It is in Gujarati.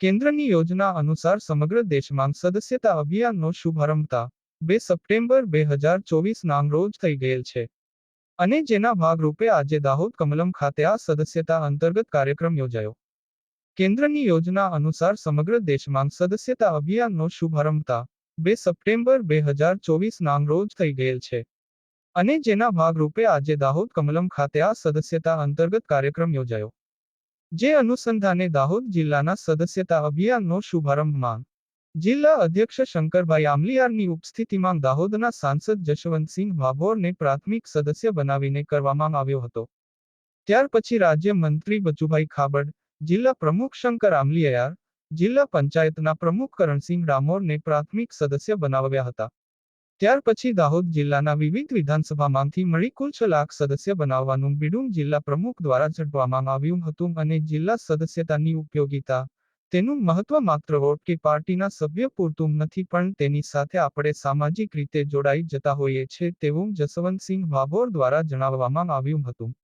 કેન્દ્રની યોજના અનુસાર સમગ્ર દેશમાં સદસ્યતા અભિયાનનો શુભારંભતા બે સપ્ટેમ્બર બે હજાર ચોવીસ નામ રોજ થઈ ગયેલ છે. અને જેના ભાગરૂપે આજે દાહોદ કમલમ ખાતે આ સદસ્યતા અંતર્ગત કાર્યક્રમ યોજાયો. કેન્દ્રની યોજના અનુસાર સમગ્ર દેશમાં સદસ્યતા અભિયાનનો શુભારંભતા બે સપ્ટેમ્બર બે હજાર ચોવીસ નામ રોજ થઈ ગયેલ છે. અને જેના ભાગરૂપે આજે દાહોદ કમલમ ખાતે આ સદસ્યતા અંતર્ગત કાર્યક્રમ યોજાયો. જે અનુસંધાને દાહોદ જિલ્લાના સદસ્યતા અભિયાનનો શુભારંભ માંગ. જિલ્લા અધ્યક્ષ શંકરભાઈ આમલિયારની ઉપસ્થિતિમાં દાહોદના સાંસદ જશવંતસિંહ ભાભોરને પ્રાથમિક સદસ્ય બનાવીને કરવામાં આવ્યો હતો. ત્યાર પછી રાજ્ય મંત્રી બચુભાઈ ખાબડ, જિલ્લા પ્રમુખ શંકર આમલિયાર જિલ્લા પંચાયતના પ્રમુખ કરણસિંહ ડામોરને પ્રાથમિક સદસ્ય બનાવ્યા હતા. ત્યાર પછી દાહોદ જિલ્લાના વિવિધ વિધાનસભામાંથી મળી કુલ છ લાખ સદસ્ય બનાવવાનું બિડુંગ જિલ્લા પ્રમુખ દ્વારા ઝડપવામાં આવ્યું હતું અને જિલ્લા સદસ્યતાની ઉપયોગિતા, તેનું મહત્વ માત્ર વોટ કે પાર્ટીના સભ્ય પૂરતું નથી પણ તેની સાથે આપણે સામાજિક રીતે જોડાઈ જતા હોઈએ છે તેવું જસવંતસિંહ વાભોર દ્વારા જણાવવામાં આવ્યું હતું.